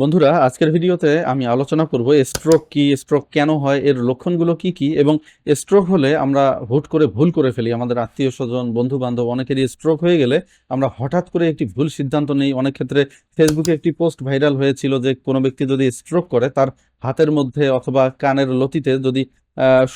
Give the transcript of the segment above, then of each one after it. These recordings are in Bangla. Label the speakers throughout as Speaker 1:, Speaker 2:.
Speaker 1: বন্ধুরা, আজকের ভিডিওতে আমি আলোচনা করব স্ট্রোক কি স্ট্রোক কেন হয়, এর লক্ষণগুলো কি কি, এবং স্ট্রোক হলে আমরা হুট করে ভুল করে ফেলি। আমাদের আত্মীয় স্বজন বন্ধু বান্ধব অনেকেরই স্ট্রোক হয়ে গেলে আমরা হঠাৎ করে একটি ভুল সিদ্ধান্ত নেই। অনেক ক্ষেত্রে ফেসবুকে একটি পোস্ট ভাইরাল হয়েছিল যে কোনো ব্যক্তি যদি স্ট্রোক করে, তার হাতের মধ্যে অথবা কানের লতিতে যদি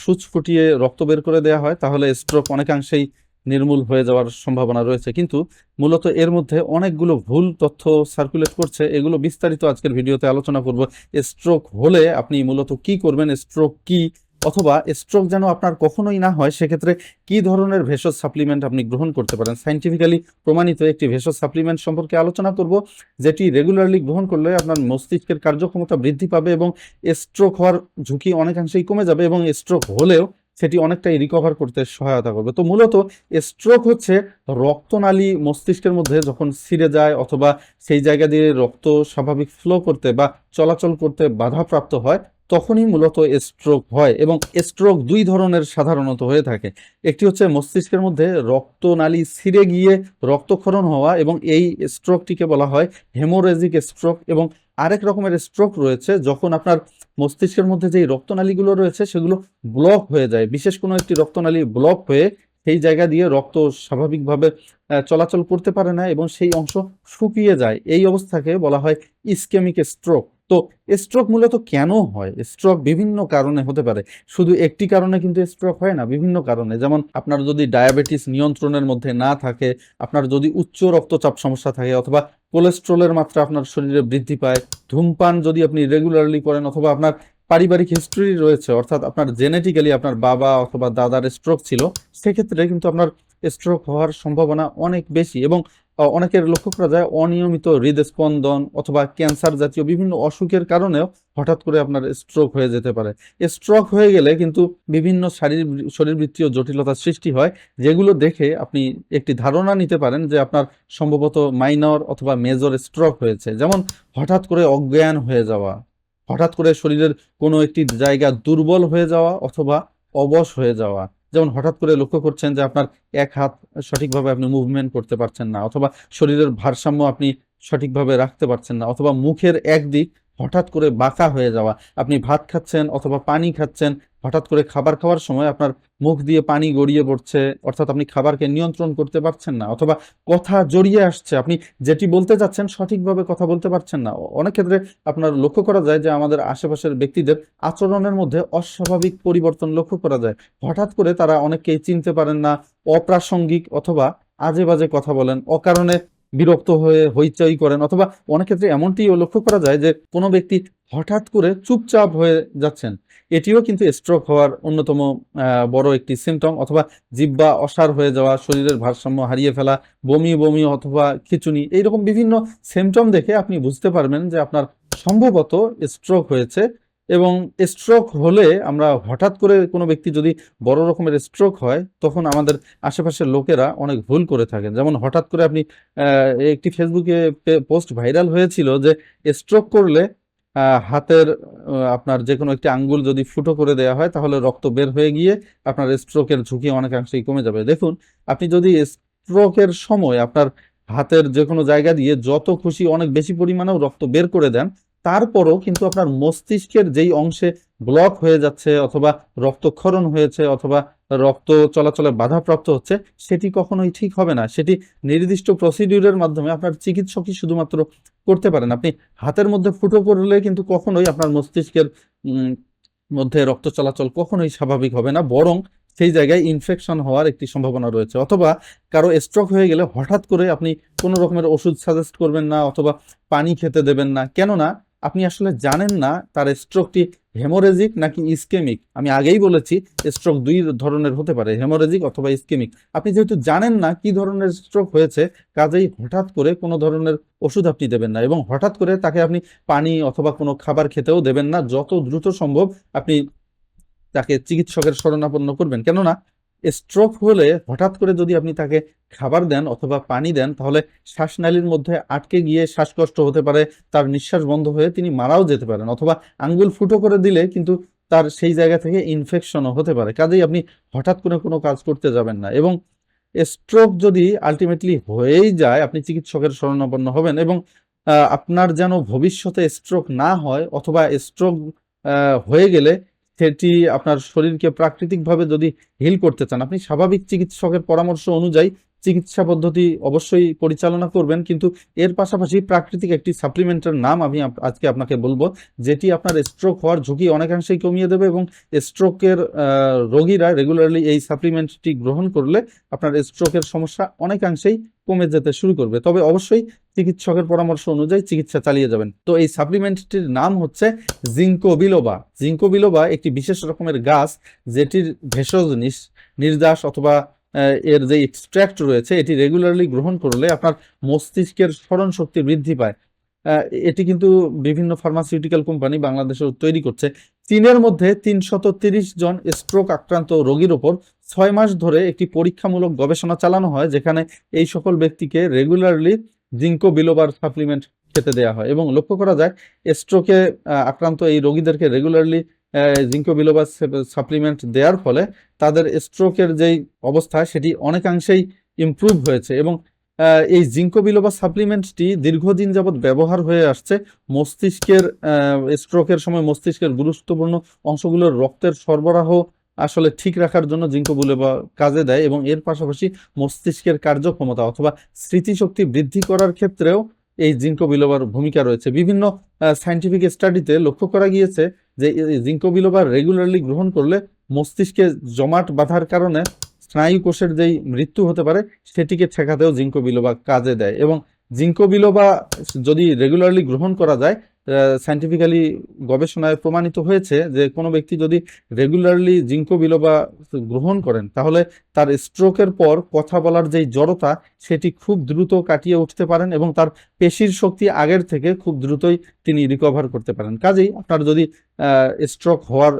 Speaker 1: সূচ ফুটিয়ে রক্ত বের করে দেওয়া হয়, তাহলে স্ট্রোক অনেকাংশেই নির্মূল হয়ে যাওয়ার সম্ভাবনা রয়েছে। কিন্তু মূলত এর মধ্যে অনেকগুলো ভুল তথ্য সার্কুলেট করছে। এগুলো বিস্তারিত আজকের ভিডিওতে আলোচনা করব। স্ট্রোক হলে আপনি মূলত কি করবেন? স্ট্রোক কি? অথবা স্ট্রোক যেন আপনার কখনোই না হয়, সেক্ষেত্রে কি ধরনের ভেষজ সাপ্লিমেন্ট আপনি গ্রহণ করতে পারেন? সাইন্টিফিক্যালি প্রমাণিত একটি ভেষজ সাপ্লিমেন্ট সম্পর্কে আলোচনা করব, যেটি রেগুলারলি গ্রহণ করলে আপনার মস্তিষ্কের কার্যক্ষমতা বৃদ্ধি পাবে এবং স্ট্রোক হওয়ার ঝুঁকি অনেকাংশেই কমে যাবে এবং স্ট্রোক হলেও সেটি অনেকটাই রিকভার করতে সহায়তা করবে। তো মূলত স্ট্রোক হচ্ছে রক্তনালী মস্তিষ্কের মধ্যে যখন ছিঁড়ে যায় অথবা সেই জায়গা দিয়ে রক্ত স্বাভাবিক ফ্লো করতে বা চলাচল করতে বাধাপ্রাপ্ত হয় তখনই মূলত স্ট্রোক হয় এবং স্ট্রোক দুই ধরনের সাধারণত হয়ে থাকে। একটি হচ্ছে মস্তিষ্কের মধ্যে রক্তনালী ছিঁড়ে গিয়ে রক্তক্ষরণ হওয়া এবং এই স্ট্রোকটিকে বলা হয় হেমোরেজিক স্ট্রোক এবং আরেক রকমের স্ট্রোক রয়েছে যখন আপনার মস্তিষ্কের মধ্যে যেই রক্তনালীগুলো রয়েছে সেগুলো ব্লক হয়ে যায়। বিশেষ কোনো একটি রক্তনালী ব্লক হয়ে সেই জায়গা দিয়ে রক্ত স্বাভাবিকভাবে চলাচল করতে পারে না এবং সেই অংশ শুকিয়ে যায়। এই অবস্থাকে বলা হয় ইসকেমিক স্ট্রোক তো স্ট্রোক মূলত কেন হয়? স্ট্রোক বিভিন্ন কারণে হতে পারে। শুধু একটি কারণে কিন্তু স্ট্রোক হয় না, বিভিন্ন কারণে। যেমন আপনার যদি ডায়াবেটিস নিয়ন্ত্রণের মধ্যে না থাকে, আপনার যদি উচ্চ রক্তচাপ সমস্যা থাকে অথবা কোলেস্ট্রলের মাত্রা আপনার শরীরে বৃদ্ধি পায়, ধূমপান যদি আপনি রেগুলারলি করেন অথবা আপনার পারিবারিক হিস্ট্রি রয়েছে, অর্থাৎ আপনার জেনেটিক্যালি আপনার বাবা অথবা দাদার স্ট্রোক ছিল, সেক্ষেত্রে কিন্তু আপনার স্ট্রোক হওয়ার সম্ভাবনা অনেক বেশি এবং অনেকের লক্ষ্য করা যায় অনিয়মিত হৃদস্পন্দন অথবা ক্যান্সার জাতীয় বিভিন্ন অসুখের কারণেও হঠাৎ করে আপনার স্ট্রোক হয়ে যেতে পারে। স্ট্রোক হয়ে গেলে কিন্তু বিভিন্ন শারীর, শরীরবৃত্তীয় জটিলতার সৃষ্টি হয়, যেগুলো দেখে আপনি একটি ধারণা নিতে পারেন যে আপনার সম্ভবত মাইনর অথবা মেজর স্ট্রোক হয়েছে। যেমন হঠাৎ করে অজ্ঞান হয়ে যাওয়া। হঠাৎ করে শরীরের কোনো একটি জায়গা দুর্বল হয়ে যাওয়া অথবা অবশ হয়ে যাওয়া, যেমন হঠাৎ করে লক্ষ্য করছেন যে আপনার এক হাত সঠিকভাবে আপনি মুভমেন্ট করতে পারছেন না, অথবা শরীরের ভারসাম্য আপনি সঠিকভাবে রাখতে পারছেন না, অথবা মুখের একদিক হঠাৎ করে বাঁকা হয়ে যাওয়া। আপনি ভাত খাচ্ছেন অথবা পানি খাচ্ছেন, হঠাৎ করে খাবার খাওয়ার সময় আপনার মুখ দিয়ে পানি গড়িয়ে পড়ছে, অর্থাৎ আপনি খাবারকে নিয়ন্ত্রণ করতে পারছেন না অথবা কথা জড়িয়ে আসছে, আপনি যেটি বলতে চাচ্ছেন সঠিকভাবে কথা বলতে পারছেন না। অনেক ক্ষেত্রে আপনার লক্ষ্য করা যায় যে আমাদের আশেপাশের ব্যক্তিদের আচরণের মধ্যে অস্বাভাবিক পরিবর্তন লক্ষ্য করা যায়। হঠাৎ করে তারা অনেককেই চিনতে পারেন না, অপ্রাসঙ্গিক অথবা আজে বাজে কথা বলেন, অকারণে বিরক্ত হয়ে হইচই করেন। অথবা অনেক ক্ষেত্রে এমনটিও লক্ষ্য করা যায় যে কোনো ব্যক্তি হঠাৎ করে চুপচাপ হয়ে যাচ্ছেন। এটিও কিন্তু স্ট্রোক হওয়ার অন্যতম বড় একটি সিমটম অথবা জিহ্বা অসার হয়ে যাওয়া, শরীরের ভারসাম্য হারিয়ে ফেলা, বমি বমি অথবা খিঁচুনি এইরকম বিভিন্ন সিমটম দেখে আপনি বুঝতে পারবেন যে আপনার সম্ভবত স্ট্রোক হয়েছে। এবং স্ট্রোক হলে আমরা হঠাৎ করে কোনো ব্যক্তি যদি বড় রকমের স্ট্রোক হয়, তখন আমাদের আশেপাশের লোকেরা অনেক ভুল করে থাকেন। যেমন হঠাৎ করে আপনি একটি ফেসবুকে পোস্ট ভাইরাল হয়েছিল যে স্ট্রোক করলে হাতের আপনার যে কোনো একটি আঙ্গুল যদি ফুটো করে দেওয়া হয়, তাহলে রক্ত বের হয়ে গিয়ে আপনার স্ট্রোকের ঝুঁকি অনেকাংশেই কমে যাবে। দেখুন, আপনি যদি স্ট্রোকের সময় আপনার হাতের যে কোনো জায়গা দিয়ে যত খুশি অনেক বেশি পরিমাণেও রক্ত বের করে দেন তারপরও কিন্তু আপনার মস্তিষ্কের যেই অংশে ব্লক হয়ে যাচ্ছে অথবা রক্তক্ষরণ হয়েছে অথবা রক্ত চলাচলে বাধাপ্রাপ্ত হচ্ছে, সেটি কখনোই ঠিক হবে না। সেটি নির্দিষ্ট প্রসিডিউরের মাধ্যমে আপনার চিকিৎসকই শুধুমাত্র করতে পারেন। আপনি হাতের মধ্যে ফুটো করলে কিন্তু কখনোই আপনার মস্তিষ্কের মধ্যে রক্ত চলাচল কখনোই স্বাভাবিক হবে না, বরং সেই জায়গায় ইনফেকশন হওয়ার একটি সম্ভাবনা রয়েছে। অথবা কারও স্ট্রোক হয়ে গেলে হঠাৎ করে আপনি কোনো রকমের ওষুধ সাজেস্ট করবেন না অথবা পানি খেতে দেবেন না। কেননা আপনি আসলে জানেন না তার স্ট্রোকটি হেমোরেজিক নাকি ইসকেমিক আমি আগেই বলেছি স্ট্রোক দুই ধরনের হতে পারে হেমোরেজিক অথবা ইসকেমিক আপনি যেহেতু জানেন না কি ধরনের স্ট্রোক হয়েছে, কাজেই হঠাৎ করে কোনো ধরনের ওষুধ আপনি দেবেন না এবং হঠাৎ করে তাকে আপনি পানি অথবা কোনো খাবার খেতেও দেবেন না, যত দ্রুত সম্ভব আপনি তাকে চিকিৎসকের শরণাপন্ন করবেন। কেননা স্ট্রোক হলে হঠাৎ করে যদি আপনি তাকে খাবার দেন অথবা পানি দেন, তাহলে শ্বাসনালীর মধ্যে আটকে গিয়ে শ্বাসকষ্ট হতে পারে, তার নিঃশ্বাস বন্ধ হয়ে তিনি মারাও যেতে পারেন অথবা আঙ্গুল ফুটো করে দিলে কিন্তু তার সেই জায়গা থেকে ইনফেকশনও হতে পারে। কাজেই আপনি হঠাৎ করে কোনো কাজ করতে যাবেন না এবং স্ট্রোক যদি আলটিমেটলি হয়েই যায়, আপনি চিকিৎসকের শরণাপন্ন হবেন এবং আপনার যেন ভবিষ্যতে স্ট্রোক না হয় অথবা স্ট্রোক হয়ে গেলে সেটি আপনার শরীরকে প্রাকৃতিকভাবে যদি হিল করতে চান, আপনি স্বাভাবিক চিকিৎসকের পরামর্শ অনুযায়ী চিকিৎসা পদ্ধতি অবশ্যই পরিচালনা করবেন। কিন্তু এর পাশাপাশি প্রাকৃতিক একটি সাপ্লিমেন্টের নাম আমি আজকে আপনাকে বলব, যেটি আপনার স্ট্রোক হওয়ার ঝুঁকি অনেকাংশেই কমিয়ে দেবে এবং স্ট্রোকের রোগীরা রেগুলারলি এই সাপ্লিমেন্টটি গ্রহণ করলে আপনার স্ট্রোকের সমস্যা অনেকাংশেই কমে যেতে শুরু করবে। তবে অবশ্যই চিকিৎসকের পরামর্শ অনুযায়ী চিকিৎসা চালিয়ে যাবেন। তো এই সাপ্লিমেন্টটির নাম হচ্ছে জিঙ্কো বিলোবা। জিঙ্কো বিলোবা একটি বিশেষ রকমের গাছ যেটির ভেষজ নির্যাস অথবা এর যে এক্সট্র্যাক্ট রয়েছে, এটি রেগুলারলি গ্রহণ করলে আপনার মস্তিষ্কের স্মরণ শক্তি বৃদ্ধি পায়। এটি কিন্তু বিভিন্ন ফার্মাসিউটিক্যাল কোম্পানি বাংলাদেশে তৈরি করছে। চীনের মধ্যে তিনশত জন স্ট্রোক আক্রান্ত রোগীর ওপর ছয় মাস ধরে একটি পরীক্ষামূলক গবেষণা চালানো হয়, যেখানে এই সকল ব্যক্তিকে রেগুলারলি জিঙ্কো বিলোবার সাপ্লিমেন্ট খেতে দেওয়া হয়। এবং লক্ষ্য করা যায় স্ট্রোকে আক্রান্ত এই রোগীদেরকে রেগুলারলি জিঙ্কো বিলোবার সাপ্লিমেন্ট দেওয়ার ফলে তাদের স্ট্রোকের যেই অবস্থা, সেটি অনেকাংশেই ইমপ্রুভ হয়েছে এবং এই জিঙ্কো বিলোবা সাপ্লিমেন্টটি দীর্ঘদিন যাবৎ ব্যবহার হয়ে আসছে। মস্তিষ্কের স্ট্রোকের সময় মস্তিষ্কের গুরুত্বপূর্ণ অংশগুলোর রক্তের সরবরাহ আসলে ঠিক রাখার জন্য জিঙ্কো বিলোবা কাজে দেয় এবং এর পাশাপাশি মস্তিষ্কের কার্যক্ষমতা অথবা স্মৃতিশক্তি বৃদ্ধি করার ক্ষেত্রেও এই জিঙ্কো বিলোবার ভূমিকা রয়েছে। বিভিন্ন সায়েন্টিফিক স্টাডিতে লক্ষ্য করা গিয়েছে যে জিঙ্কো বিলোবা রেগুলারলি গ্রহণ করলে মস্তিষ্কে জমাট বাঁধার কারণে স্নায়ু কোষের যেই মৃত্যু হতে পারে, সেটিকে ঠেকাতেও জিঙ্কো বিলোবা কাজে দেয় এবং জিঙ্কো বিলোবা যদি রেগুলারলি গ্রহণ করা যায় সায়েন্টিফিক্যালি গবেষণায় প্রমাণিত হয়েছে যে কোনো ব্যক্তি যদি রেগুলারলি জিঙ্কো বিলোবা গ্রহণ করেন, তাহলে তার স্ট্রোকের পর কথা বলার যেই জড়তা, সেটি খুব দ্রুত কাটিয়ে উঠতে পারেন এবং তার পেশির শক্তি আগের থেকে খুব দ্রুতই তিনি রিকভার করতে পারেন। কাজেই আপনার যদি স্ট্রোক হওয়ার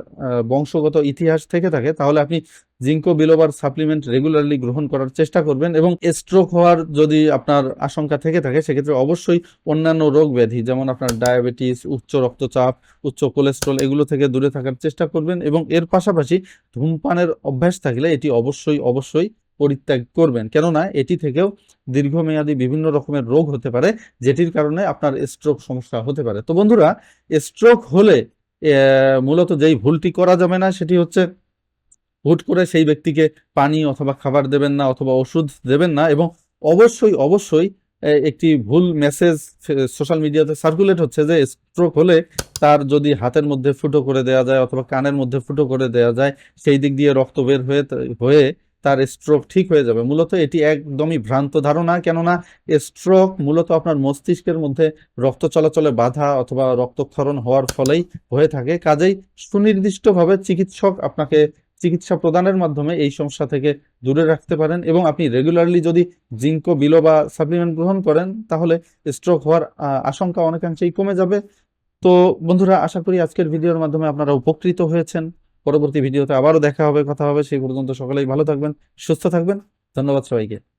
Speaker 1: বংশগত ইতিহাস থেকে থাকে, তাহলে আপনি জিঙ্কো বিলোবার সাপ্লিমেন্ট রেগুলারলি গ্রহণ করার চেষ্টা করবেন এবং স্ট্রোক হওয়ার যদি আপনার আশঙ্কা থেকে থাকে, সেক্ষেত্রে অবশ্যই অন্যান্য রোগ ব্যাধি, যেমন আপনার ডায়াবেটিস, উচ্চ রক্তচাপ, উচ্চ কোলেস্ট্রল, এগুলো থেকে দূরে থাকার চেষ্টা করবেন এবং এর পাশাপাশি ধূমপানের অভ্যাস থাকলে এটি অবশ্যই অবশ্যই পরিত্যাগ করবেন। কেননা এটি থেকেও দীর্ঘমেয়াদী বিভিন্ন রকমের রোগ হতে পারে, যেটির কারণে আপনার স্ট্রোক সমস্যা হতে পারে। তো বন্ধুরা, স্ট্রোক হলে মূলত যেই ভুলটি করা যাবে না, সেটি হচ্ছে হুট করে সেই ব্যক্তিকে পানি অথবা খাবার দেবেন না অথবা ওষুধ দেবেন না এবং অবশ্যই অবশ্যই একটি ভুল মেসেজ সোশ্যাল মিডিয়াতে সার্কুলেট হচ্ছে যে স্ট্রোক হলে তার যদি হাতের মধ্যে ফুটো করে দেওয়া যায় অথবা কানের মধ্যে ফুটো করে দেওয়া যায়, সেই দিক দিয়ে রক্ত বের হয়ে হয়ে তার স্ট্রোক ঠিক হয়ে যাবে। মূলত এটি একদমই ভ্রান্ত ধারণা, কেননা স্ট্রোক মূলত আপনার মস্তিষ্কের মধ্যে রক্ত চলাচলে বাধা অথবা রক্তক্ষরণ হওয়ার ফলেই হয়ে থাকে। কাজেই সুনির্দিষ্টভাবে চিকিৎসক আপনাকে চিকিৎসা প্রদানের মাধ্যমে এই সমস্যা থেকে দূরে রাখতে পারেন এবং আপনি রেগুলারলি যদি জিঙ্কো বিলো বা সাপ্লিমেন্ট গ্রহণ করেন, তাহলে স্ট্রোক হওয়ার আশঙ্কা অনেকাংশেই কমে যাবে। তো বন্ধুরা, আশা করি আজকের ভিডিওর মাধ্যমে আপনারা উপকৃত হয়েছেন। পরবর্তী ভিডিওতে আবারও দেখা হবে, কথা হবে। সেই পর্যন্ত সকলেই ভালো থাকবেন, সুস্থ থাকবেন। ধন্যবাদ সবাইকে।